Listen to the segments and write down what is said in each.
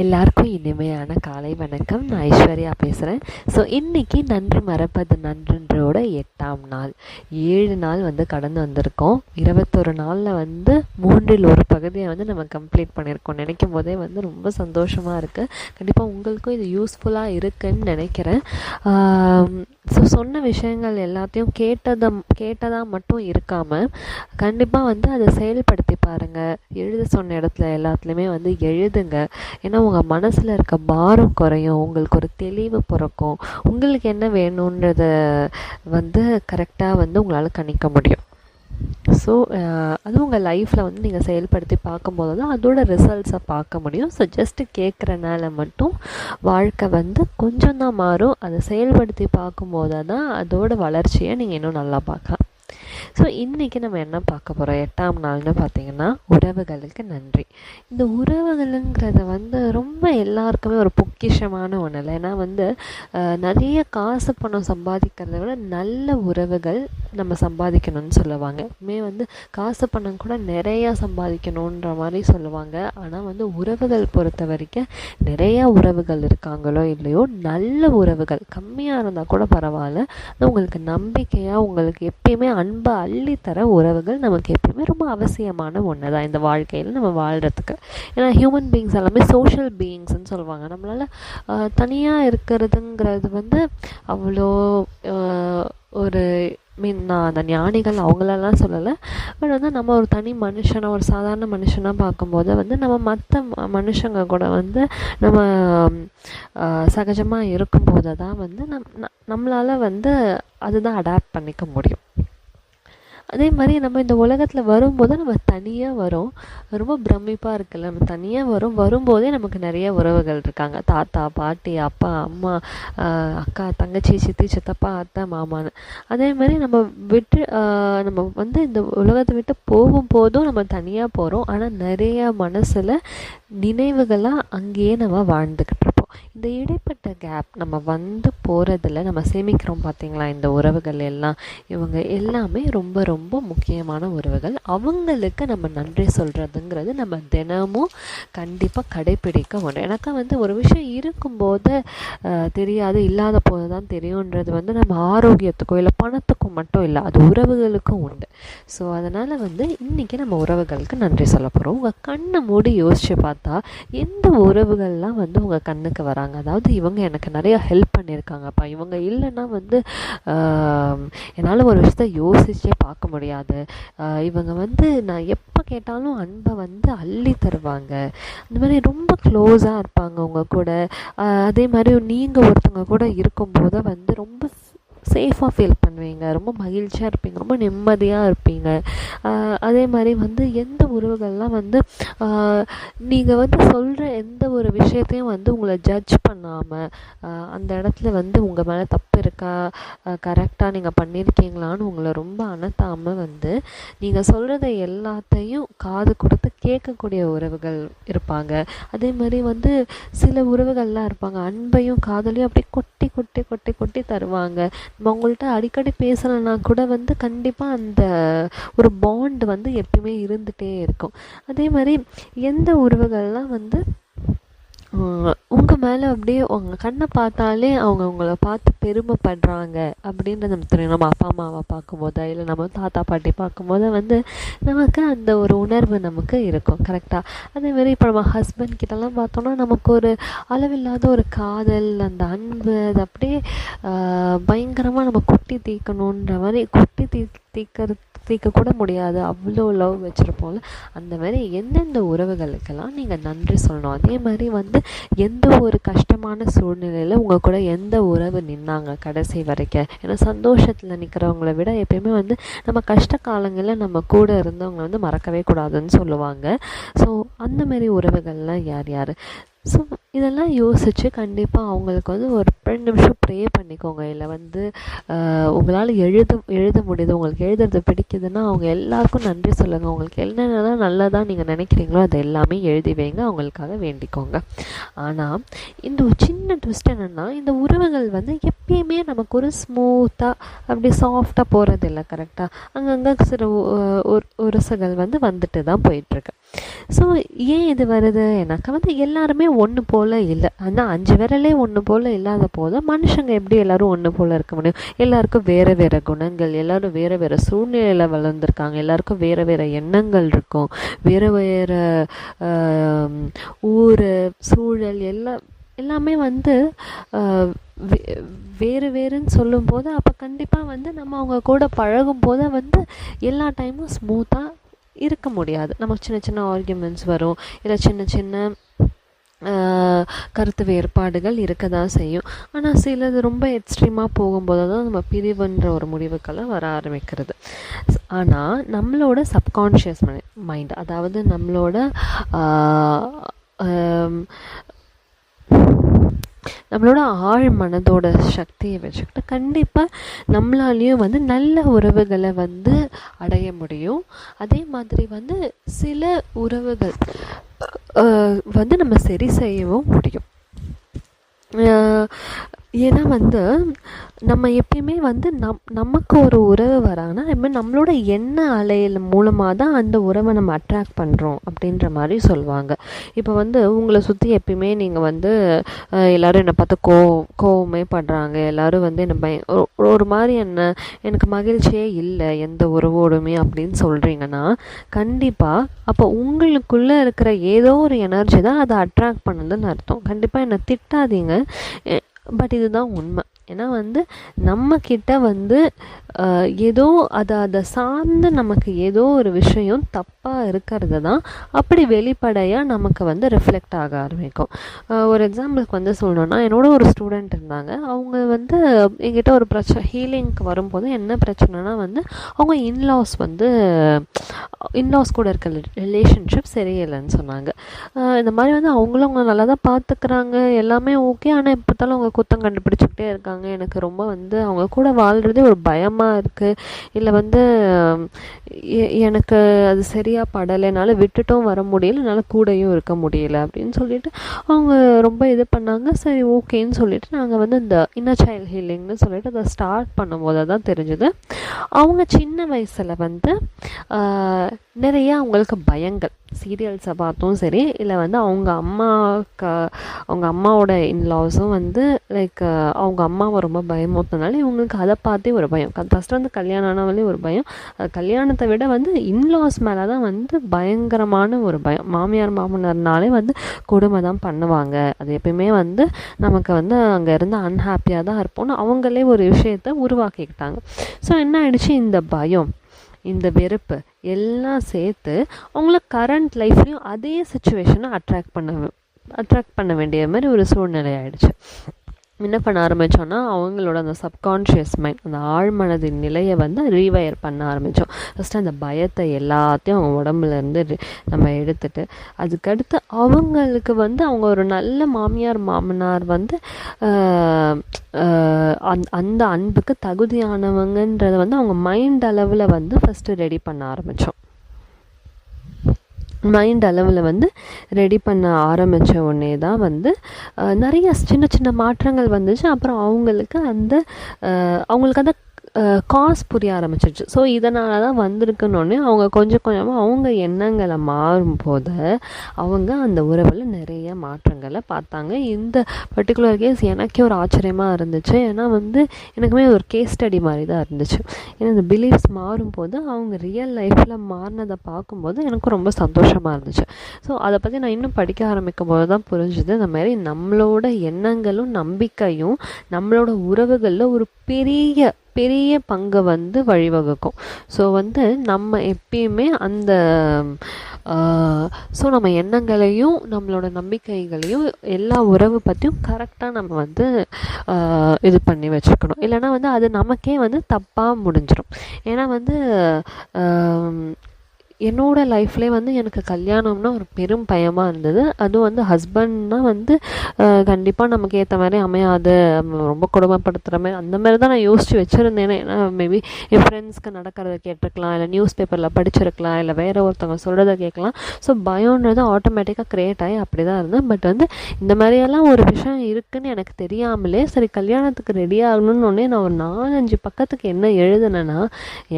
எல்லாருக்கும் இனிமையான காலை வணக்கம். நான் ஐஸ்வர்யா பேசுகிறேன் ஸோ இன்றைக்கி நன்று மறப்பது நன்றுன்றோட எட்டாம் நாள். ஏழு நாள் வந்து கடந்து வந்திருக்கோம். இருபத்தொரு நாளில் வந்து மூன்றில் ஒரு பகுதியை வந்து நம்ம கம்ப்ளீட் பண்ணியிருக்கோம். நினைக்கும் போதே வந்து ரொம்ப சந்தோஷமாக இருக்குது கண்டிப்பாக உங்களுக்கும் இது யூஸ்ஃபுல்லாக இருக்குன்னு நினைக்கிறேன். ஸோ சொன்ன விஷயங்கள் எல்லாத்தையும் கேட்டதை கேட்டதாக மட்டும் இருக்காமல் கண்டிப்பாக வந்து அதை செயல்படுத்தி பாருங்கள் எழுத சொன்ன இடத்துல எல்லாத்துலேயுமே வந்து எழுதுங்க. ஏன்னா உங்கள் மனசில் இருக்க பாரம் குறையும் உங்களுக்கு ஒரு தெளிவு பிறக்கும். உங்களுக்கு என்ன வேணுன்றத வந்து கரெக்டாக வந்து உங்களால் கணிக்க முடியும். ஸோ அது உங்கள் லைஃப்பில் வந்து நீங்கள் செயல்படுத்தி பார்க்கும்போது தான் அதோட ரிசல்ட்ஸை பார்க்க முடியும். ஸோ ஜஸ்ட்டு கேட்குறனால மட்டும் வாழ்க்கை வந்து கொஞ்சம் தான் மாறும். அதை செயல்படுத்தி பார்க்கும்போது தான் அதோட வளர்ச்சியை நீங்கள் இன்னும் நல்லா பார்க்கலாம். ஸோ இன்றைக்கி நம்ம என்ன பார்க்க போகிறோம் எட்டாம் நாள்னு பார்த்தீங்கன்னா உறவுகளுக்கு நன்றி. இந்த உறவுகளுங்கிறத வந்து ரொம்ப எல்லாருக்குமே ஒரு பொக்கிஷமான ஒன்று இல்லை ஏன்னா வந்து நிறைய காசு பணம் சம்பாதிக்கிறத விட நல்ல உறவுகள் நம்ம சம்பாதிக்கணும்னு சொல்லுவாங்க. மே வந்து காசு பணம் கூட நிறையா சம்பாதிக்கணுன்ற மாதிரி சொல்லுவாங்க. ஆனால் வந்து உறவுகள் பொறுத்த வரைக்கும் நிறையா உறவுகள் இருக்காங்களோ இல்லையோ நல்ல உறவுகள். கம்மியாக இருந்தால் கூட பரவாயில்ல. உங்களுக்கு நம்பிக்கையாக உங்களுக்கு எப்பயுமே அன்பாக அள்ளித்தர உறவுகள் நமக்கு எப்பயுமே ரொம்ப அவசியமான ஒன்று தான் இந்த வாழ்க்கையில் நம்ம வாழ்கிறதுக்கு ஏன்னா ஹியூமன் பீயிங்ஸ் எல்லாமே சோஷியல் பீயிங்ஸ்னு சொல்லுவாங்க. நம்மளால் தனியாக இருக்கிறதுங்கிறது வந்து அவ்வளோ ஒரு மீன் நான் அந்த ஞானிகள் அவங்களெல்லாம் சொல்லலை. பட் வந்து நம்ம ஒரு தனி மனுஷனை ஒரு சாதாரண மனுஷனாக பார்க்கும்போது வந்து நம்ம மற்ற மனுஷங்க கூட வந்து நம்ம சகஜமாக இருக்கும்போது தான் வந்து நம் நம்மளால் வந்து அதுதான் அடாப்ட் பண்ணிக்க முடியும். அதே மாதிரி நம்ம இந்த உலகத்தில் வரும்போது நம்ம தனியாக வரோம். ரொம்ப பிரமிப்பாக இருக்குல்ல நம்ம தனியாக வரும். வரும்போதே நமக்கு நிறைய உறவுகள் இருக்காங்க. தாத்தா பாட்டி அப்பா அம்மா அக்கா தங்கச்சி சித்தி சித்தப்பா அத்தை மாமான்னு. அதே மாதிரி நம்ம விட்டு நம்ம வந்து இந்த உலகத்தை விட்டு போகும்போதும் நம்ம தனியாக போகிறோம் ஆனால் நிறைய மனசில் நினைவுகளாக அங்கேயே நம்ம வாழ்ந்துக்கிட்டு இருப்போம். இந்த இடைப்பட்ட கேப் நம்ம வந்து போகிறதுல நம்ம சேமிக்கிறோம் பார்த்தீங்களா இந்த உறவுகள் எல்லாம் இவங்க எல்லாமே ரொம்ப ரொம்ப முக்கியமான உறவுகள். அவங்களுக்கு நம்ம நன்றி சொல்கிறதுங்கிறது நம்ம தினமும் கண்டிப்பாக கடைப்பிடிக்க வேண்டும் எனக்கு வந்து ஒரு விஷயம் இருக்கும்போது தெரியாது இல்லாத போது தான் தெரியுன்றது வந்து நம்ம ஆரோக்கியத்துக்கோ இல்லை பணத்துக்கும் மட்டும் இல்லை அது உறவுகளுக்கும் உண்டு. ஸோ அதனால் வந்து இன்றைக்கி நம்ம உறவுகளுக்கு நன்றி சொல்ல போகிறோம் உங்கள் கண்ணை மூடி யோசித்து பார்த்தா எந்த உறவுகள்லாம் வந்து உங்கள் கண்ணுக்கு வராங்க அதாவது இவங்க எனக்கு நிறையா ஹெல்ப் பண்ணியிருக்காங்கப்பா. இவங்க இல்லைன்னா வந்து என்னால் ஒரு விஷயத்த யோசிச்சே பார்க்க முடியாது. இவங்க வந்து நான் எப்போ கேட்டாலும் அன்பை வந்து அள்ளி தருவாங்க. அந்த மாதிரி ரொம்ப க்ளோஸாக இருப்பாங்க அவங்க கூட. அதே மாதிரி நீங்கள் ஒருத்தவங்க கூட இருக்கும்போது வந்து ரொம்ப சேஃபாக ஃபீல் பண்ணுவீங்க. ரொம்ப மகிழ்ச்சியாக இருப்பீங்க. ரொம்ப நிம்மதியாக இருப்பீங்க. அதே மாதிரி வந்து எந்த உறவுகள்லாம் வந்து நீங்கள் வந்து சொல்கிற எந்த ஒரு விஷயத்தையும் வந்து உங்களை ஜட்ஜ் பண்ணாமல் அந்த இடத்துல வந்து உங்கள் மேலே தப்பு இருக்கா கரெக்டாக நீங்கள் பண்ணியிருக்கீங்களான்னு உங்களை ரொம்ப அணத்தாமல் வந்து நீங்கள் சொல்கிறத எல்லாத்தையும் காது கொடுத்து கேட்கக்கூடிய உறவுகள் இருப்பாங்க. அதே மாதிரி வந்து சில உறவுகள்லாம் இருப்பாங்க. அன்பையும் காதலையும் அப்படியே கொட்டி கொட்டி கொட்டி கொட்டி தருவாங்க. நம்ம அவங்கள்ட்ட அடிக்கடி பேசலைன்னா கூட வந்து கண்டிப்பாக அந்த ஒரு பாண்ட் வந்து எப்பயுமே இருந்துகிட்டே இருக்கும். அதே மாதிரி எந்த உறவுகள்லாம் வந்து உங்கள் மேலே அப்படியே உங்கள் கண்ணை பார்த்தாலே அவங்க உங்களை பார்த்து பெருமைப்படுறாங்க அப்படின்றது நமக்கு தெரியும். நம்ம அப்பா அம்மாவை பார்க்கும்போதா இல்லை நம்ம தாத்தா பாட்டி பார்க்கும்போது வந்து நமக்கு அந்த ஒரு உணர்வு நமக்கு இருக்கும். கரெக்டாக அதேமாரி இப்போ நம்ம ஹஸ்பண்ட் கிட்டலாம் பார்த்தோன்னா நமக்கு ஒரு அளவில்லாத ஒரு காதல் அந்த அன்பு அது அப்படியே பயங்கரமாக நம்ம கொட்டி தீர்க்கணுன்ற மாதிரி கொட்டி தீ தீர்க்கறது தீர்க்க கூட முடியாது. அவ்வளோ லவ் வச்சுருப்போம்ல. அந்த மாதிரி எந்தெந்த உறவுகளுக்கெல்லாம் நீங்கள் நன்றி சொல்லணும்? அதே மாதிரி வந்து எந்த ஒரு கஷ்டமான சூழ்நிலையில் உங்கள் கூட எந்த உறவு நின்னாங்க கடைசி வரைக்கும்? ஏன்னா சந்தோஷத்தில் நிற்கிறவங்கள விட எப்பயுமே வந்து நம்ம கஷ்ட காலங்களில் நம்ம கூட இருந்தவங்களை வந்து மறக்கவே கூடாதுன்னு சொல்லுவாங்க. ஸோ அந்த மாதிரி உறவுகள்லாம் யார் யார்? ஸோ இதெல்லாம் யோசித்து கண்டிப்பாக அவங்களுக்கு வந்து ஒரு ரெண்டு நிமிஷம் ப்ரே பண்ணிக்கோங்க. இல்லை வந்து உங்களால் எழுத எழுத முடியுது உங்களுக்கு எழுதுறது பிடிக்குதுன்னா அவங்க எல்லாருக்கும் நன்றி சொல்லுங்கள் உங்களுக்கு என்னென்னலாம் நல்லதாக நீங்கள் நினைக்கிறீங்களோ அதை எல்லாமே எழுதி வைங்க. அவங்களுக்காக வேண்டிக்கோங்க. ஆனால் இந்த ஒரு சின்ன ட்விஸ்ட் என்னென்னா இந்த உறவுகள் வந்து எப்பயுமே நமக்கு ஒரு ஸ்மூத்தாக அப்படி சாஃப்டாக போகிறது இல்லை கரெக்டாக அங்கங்கே சில உரசுகள் வந்து வந்துட்டு தான் போயிட்டுருக்கு. ஸோ ஏன் இது வருது? எனக்கு வந்து எல்லாருமே ஒன்று போல் இல்லை. ஆனால் அஞ்சு விரலே ஒன்று போல் இல்லாத போது மனுஷங்க எப்படி எல்லோரும் ஒன்று போல் இருக்க முடியும்? எல்லாருக்கும் வேறு வேறு குணங்கள் எல்லோரும் வேறு வேறு சூழ்நிலையில் வளர்ந்துருக்காங்க எல்லாருக்கும் வேறு வேறு எண்ணங்கள் இருக்கும். வேறு வேறு ஊர் சூழல் எல்லாம் எல்லாமே வந்து வேறு வேறுன்னு சொல்லும்போது அப்போ கண்டிப்பாக வந்து நம்ம அவங்க கூட பழகும் போது வந்து எல்லா டைமும் ஸ்மூத்தாக இருக்க முடியாது. நமக்கு சின்ன சின்ன ஆர்கியூமெண்ட்ஸ் வரும். இல்லை சின்ன சின்ன கருத்து வேறுபாடுகள் இருக்க தான் செய்யும். ஆனால் சிலது ரொம்ப எக்ஸ்ட்ரீமாக போகும்போது தான் நம்ம பிரிவுன்ற ஒரு முடிவுக்கெல்லாம் வர ஆரம்பிக்கிறது. ஆனால் நம்மளோட சப்கான்ஷியஸ் மைண்ட் அதாவது நம்மளோட நம்மளோட ஆழ் மனதோட சக்தியை வச்சுக்கிட்டு கண்டிப்பாக நம்மளாலேயும் வந்து நல்ல உறவுகளை வந்து அடைய முடியும். அதே மாதிரி வந்து சில உறவுகள் வந்து நம்ம சரி செய்யவும் முடியும். ஏன்னா வந்து நம்ம எப்பயுமே வந்து நம் நமக்கு ஒரு உறவு வராங்கன்னா அதுமாதிரி நம்மளோட எண்ண அலையில் மூலமாக தான் அந்த உறவை நம்ம அட்ராக்ட் பண்ணுறோம் அப்படின்ற மாதிரி சொல்லுவாங்க. இப்போ வந்து உங்களை சுற்றி எப்பயுமே நீங்கள் வந்து எல்லோரும் என்னை பார்த்து கோ கோவமே பண்ணுறாங்க எல்லோரும் வந்து என்னை பய ஒரு மாதிரி என்ன எனக்கு மகிழ்ச்சியே இல்லை எந்த உறவோடுமே அப்படின்னு சொல்கிறீங்கன்னா கண்டிப்பாக அப்போ உங்களுக்குள்ளே இருக்கிற ஏதோ ஒரு எனர்ஜி தான் அதை அட்ராக்ட் பண்ணுதுன்னு அர்த்தம். கண்டிப்பாக என்னை திட்டாதீங்க. பட் இதுதான் உண்மை. ஏன்னா வந்து நம்மக்கிட்ட வந்து ஏதோ அதை அதை சார்ந்து நமக்கு ஏதோ ஒரு விஷயம் தப்பாக இருக்கிறது தான். அப்படி வெளிப்படையாக நமக்கு வந்து ரிஃப்ளெக்ட் ஆக ஆரம்பிக்கும். ஒரு எக்ஸாம்பிளுக்கு வந்து சொல்லணுன்னா என்னோட ஒரு ஸ்டூடெண்ட் இருந்தாங்க. அவங்க வந்து எங்கிட்ட ஒரு பிரச்சனை ஹீலிங்க்கு வரும்போது என்ன பிரச்சனைனா வந்து அவங்க இன்லாஸ் வந்து இன்லாஸ் கூட இருக்க ரிலேஷன்ஷிப் சரியில்லைன்னு சொன்னாங்க. இந்த மாதிரி வந்து அவங்களும் அவங்க நல்லா தான் பார்த்துக்கிறாங்க எல்லாமே ஓகே ஆனால் எப்போத்தாலும் அவங்க குத்தம் கண்டுபிடிச்சிக்கிட்டே இருக்காங்க. எனக்கு ரொம்ப வந்து அவங்க கூட வாழ்கிறதே ஒரு பயமாக இருக்குது இல்லை வந்து எனக்கு அது சரியாக படலைனால விட்டுட்டும் வர முடியல. என்னால் கூடையும் இருக்க முடியல அப்படின்னு சொல்லிட்டு அவங்க ரொம்ப இது பண்ணாங்க. சரி ஓகேன்னு சொல்லிட்டு நாங்கள் வந்து இந்த இன்னர் சைல்ட் ஹீலிங்னு சொல்லிட்டு அதை ஸ்டார்ட் பண்ணும்போது தான் தெரிஞ்சுது. அவங்க சின்ன வயசில் வந்து நிறைய அவங்களுக்கு பயங்கள். சீரியல்ஸை பார்த்தும் சரி இல்லை வந்து அவங்க அம்மாவுக்கு அவங்க அம்மாவோட இன்லாஸும் வந்து லைக் அவங்க அம்மா அம்மாவை ரொம்ப பயமுறுத்தினால இவங்களுக்கு அதை பார்த்தே ஒரு பயம். ஃபஸ்ட்டு வந்து கல்யாணம் ஆனவங்களே ஒரு பயம். கல்யாணத்தை விட வந்து இன்லாஸ் மேலே தான் வந்து பயங்கரமான ஒரு பயம். மாமியார் மாமனார்னாலே வந்து கொடுமை தான் பண்ணுவாங்க. அது எப்பயுமே வந்து நமக்கு வந்து அங்கே இருந்து அன்ஹாப்பியாக தான் இருப்போம்னு அவங்களே ஒரு விஷயத்த உருவாக்கிக்கிட்டாங்க. ஸோ என்ன ஆயிடுச்சு? இந்த பயம் இந்த வெறுப்பு எல்லாம் சேர்த்து அவங்கள கரண்ட் லைஃப்லேயும் அதே சுச்சுவேஷனை அட்ராக்ட் பண்ண அட்ராக்ட் பண்ண வேண்டிய மாதிரி ஒரு சூழ்நிலை ஆயிடுச்சு. என்ன பண்ண ஆரம்பித்தோன்னா அவங்களோட அந்த சப்கான்ஷியஸ் மைண்ட் அந்த ஆழ்மனதின் நிலையை வந்து ரீவயர் பண்ண ஆரம்பித்தோம் ஃபஸ்ட்டு அந்த பயத்தை எல்லாத்தையும் அவங்க உடம்புலேருந்து நம்ம எடுத்துட்டு அதுக்கடுத்து அவங்களுக்கு வந்து அவங்க ஒரு நல்ல மாமியார் மாமனார் வந்து அந் அந்த அன்புக்கு தகுதியானவங்கன்றதை வந்து அவங்க மைண்ட் அளவில் வந்து ஃபஸ்ட்டு ரெடி பண்ண ஆரம்பித்தோம் மைண்ட் அளவில் வந்து ரெடி பண்ண ஆரம்பித்த உடனே தான் வந்து நிறைய சின்ன சின்ன மாற்றங்கள் வந்துச்சு. அப்புறம் அவங்களுக்கு அந்த அவங்களுக்கு அந்த காஸ் புரிய ஆரம்பிச்சிருச்சு. ஸோ இதனால தான் வந்திருக்குன்னொடனே அவங்க கொஞ்சம் கொஞ்சமாக அவங்க எண்ணங்களை மாறும்போது அவங்க அந்த உறவில் நிறைய மாற்றங்களை பார்த்தாங்க. இந்த பர்டிகுலர் கேஸ் எனக்கே ஒரு ஆச்சரியமாக இருந்துச்சு. ஏன்னா வந்து எனக்குமே ஒரு கேஸ் ஸ்டடி மாதிரி தான் இருந்துச்சு. ஏன்னா இந்த பிலீஃப்ஸ் மாறும்போது அவங்க ரியல் லைஃப்பில் மாறினதை பார்க்கும்போது எனக்கு ரொம்ப சந்தோஷமாக இருந்துச்சு. ஸோ அதை பற்றி நான் இன்னும் படிக்க ஆரம்பிக்கும் போது தான் புரிஞ்சுது இந்த மாதிரி நம்மளோட எண்ணங்களும் நம்பிக்கையும் நம்மளோட உறவுகளில் ஒரு பெரிய பெரிய பங்கை வந்து வழிவகுக்கும். ஸோ வந்து நம்ம எப்பயுமே அந்த ஸோ நம்ம எண்ணங்களையும் நம்மளோட நம்பிக்கைகளையும் எல்லா உறவு பற்றியும் கரெக்டாக நம்ம வந்து இது பண்ணி வச்சுக்கணும். இல்லைனா வந்து அது நமக்கே வந்து தப்பாக முடிஞ்சிடும் ஏன்னா வந்து என்னோடய லைஃப்லேயே வந்து எனக்கு கல்யாணம்னா ஒரு பெரும் பயமாக இருந்தது. அதுவும் வந்து ஹஸ்பண்ட்னா வந்து கண்டிப்பாக நமக்கு ஏற்ற மாதிரி அமையாது. ரொம்ப கொடுமைப்படுத்துகிற மாதிரி அந்த மாதிரி தான் நான் யோசித்து வச்சுருந்தேனே. ஏன்னா மேபி என் ஃப்ரெண்ட்ஸ்க்கு நடக்கிறத கேட்டிருக்கலாம் இல்லை நியூஸ் பேப்பரில் படிச்சிருக்கலாம் இல்லை வேறு ஒருத்தவங்க சொல்கிறத கேட்கலாம். ஸோ பயம்ன்றது ஆட்டோமேட்டிக்காக க்ரியேட் ஆகி அப்படி தான் இருந்தேன். பட் வந்து இந்த மாதிரியெல்லாம் ஒரு விஷயம் இருக்குதுன்னு எனக்கு தெரியாமலே சரி கல்யாணத்துக்கு ரெடி ஆகணும்னு ஒன்னே நான் ஒரு நாலஞ்சு பக்கத்துக்கு என்ன எழுதுனேன்னா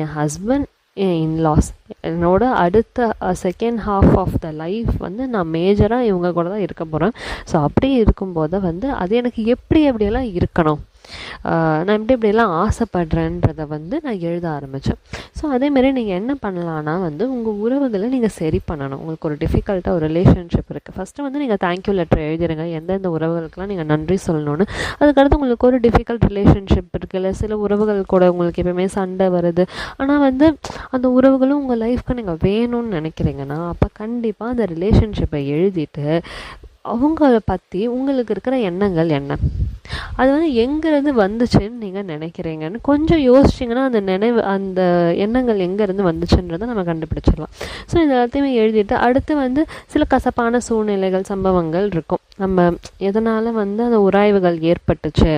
என் ஹஸ்பண்ட் என் இன்லாஸ் என்னோட அடுத்த second half of the life வந்து நான் மேஜராக இவங்க கூட தான் இருக்க போகிறேன் ஸோ அப்படி இருக்கும்போது வந்து அது எனக்கு எப்படி எப்படியெல்லாம் இருக்கணும்? நான் எப்படி இப்படிலாம் ஆசைப்படுறேன்றத வந்து நான் எழுத ஆரம்பித்தேன் ஸோ அதேமாரி நீங்கள் என்ன பண்ணலான்னா வந்து உங்கள் உறவுகளை நீங்கள் சரி பண்ணணும். உங்களுக்கு ஒரு டிஃபிகல்ட்டாக ஒரு ரிலேஷன்ஷிப் இருக்குது ஃபஸ்ட்டு வந்து நீங்கள் தேங்க்யூ லெட்டர் எழுதிடுங்க எந்தெந்த உறவுகளுக்கெல்லாம் நீங்கள் நன்றி சொல்லணும்னு. அதுக்கடுத்து உங்களுக்கு ஒரு டிஃபிகல்ட் ரிலேஷன்ஷிப் இருக்குல்ல சில உறவுகள் கூட உங்களுக்கு எப்பயுமே சண்டை வருது. ஆனால் வந்து அந்த உறவுகளும் உங்கள் லைஃப்க்கு நீங்கள் வேணும்னு நினைக்கிறீங்கன்னா அப்போ கண்டிப்பாக அந்த ரிலேஷன்ஷிப்பை எழுதிட்டு அவங்கள பற்றி உங்களுக்கு இருக்கிற எண்ணங்கள் என்ன? அது வந்து எங்கேருந்து வந்துச்சுன்னு நீங்கள் நினைக்கிறீங்கன்னு கொஞ்சம் யோசிச்சிங்கன்னா அந்த நினைவு அந்த எண்ணங்கள் எங்கேருந்து வந்துச்சுன்றதை நம்ம கண்டுபிடிச்சிடலாம். ஸோ இது எல்லாத்தையுமே எழுதிட்டு அடுத்து வந்து சில கசப்பான சூழ்நிலைகள் சம்பவங்கள் இருக்கும். நம்ம எதனால் வந்து அந்த உராய்வுகள் ஏற்பட்டுச்சு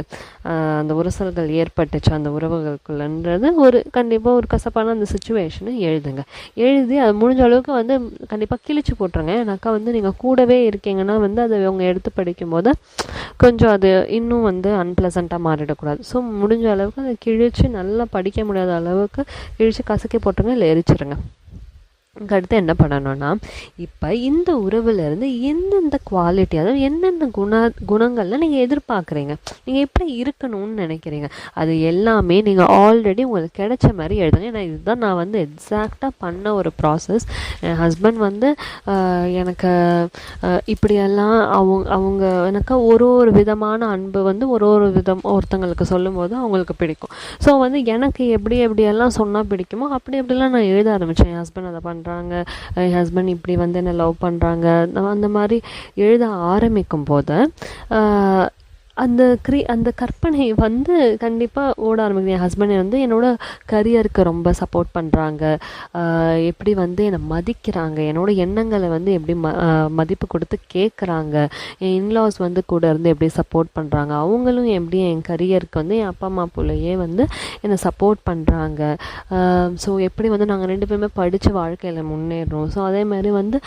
அந்த உரசல்கள் ஏற்பட்டுச்சு அந்த உறவுகளுக்குள்ளன்றது ஒரு கண்டிப்பாக ஒரு கசப்பான அந்த சுச்சுவேஷனை எழுதுங்க. எழுதி அது முடிஞ்ச அளவுக்கு வந்து கண்டிப்பாக கிழிச்சு போட்டுருங்க. ஏன்னாக்கா வந்து நீங்கள் கூடவே இருக்கீங்கன்னா வந்து அதை அவங்க எடுத்து படிக்கும்போது கொஞ்சம் அது இன்னும் வந்து அன்பிளசண்ட்டாக மாறிடக்கூடாது. ஸோ முடிஞ்ச அளவுக்கு அதை கிழித்து நல்லா படிக்க முடியாத அளவுக்கு கிழித்து கசக்கி போட்டுருங்க இல்லை எரிச்சிருங்க. அடுத்து என்ன பண்ணணும்னா இப்போ இந்த உறவுலேருந்து எந்தெந்த குவாலிட்டி அதாவது எந்தெந்த குண குணங்கள்லாம் நீங்கள் எதிர்பார்க்குறீங்க. நீங்கள் எப்படி இருக்கணும்னு நினைக்கிறீங்க. அது எல்லாமே நீங்கள் ஆல்ரெடி உங்களுக்கு கிடைச்ச மாதிரி எழுதுங்க ஏன்னா இதுதான் நான் வந்து எக்ஸாக்டாக பண்ண ஒரு ப்ராசஸ் என் ஹஸ்பண்ட் வந்து எனக்கு இப்படியெல்லாம் அவங்க அவங்க எனக்கு ஒரு ஒரு விதமான அன்பு வந்து ஒரு ஒரு விதம் ஒருத்தங்களுக்கு சொல்லும்போது அவங்களுக்கு பிடிக்கும். ஸோ வந்து எனக்கு எப்படி எப்படியெல்லாம் சொன்னால் பிடிக்குமோ அப்படி எப்படிலாம் நான் எழுத ஆரம்பித்தேன் என் ஹஸ்பண்ட் அதை பண்ணுறேன் பண்ணுறாங்க என் ஹஸ்பண்ட் இப்படி வந்து என்னை லவ் பண்ணுறாங்க அந்த மாதிரி எழுத ஆரம்பிக்கும் போது அந்த க்ரி அந்த கற்பனை வந்து கண்டிப்பாக ஓட ஆரம்பிக்கும் என் ஹஸ்பண்ட் வந்து என்னோட கரியருக்கு ரொம்ப சப்போர்ட் பண்ணுறாங்க எப்படி வந்து என்னை மதிக்கிறாங்க? என்னோடய எண்ணங்களை வந்து எப்படி ம மதிப்பு கொடுத்து கேட்குறாங்க என் இன்லாஸ் வந்து கூட இருந்து எப்படி சப்போர்ட் பண்ணுறாங்க அவங்களும் எப்படி என் கரியருக்கு வந்து என் அப்பா அம்மா பிள்ளையே வந்து என்னை சப்போர்ட் பண்ணுறாங்க ஸோ எப்படி வந்து நாங்கள் ரெண்டு பேருமே படித்து வாழ்க்கையில் முன்னேறோம் ஸோ அதே மாதிரி வந்து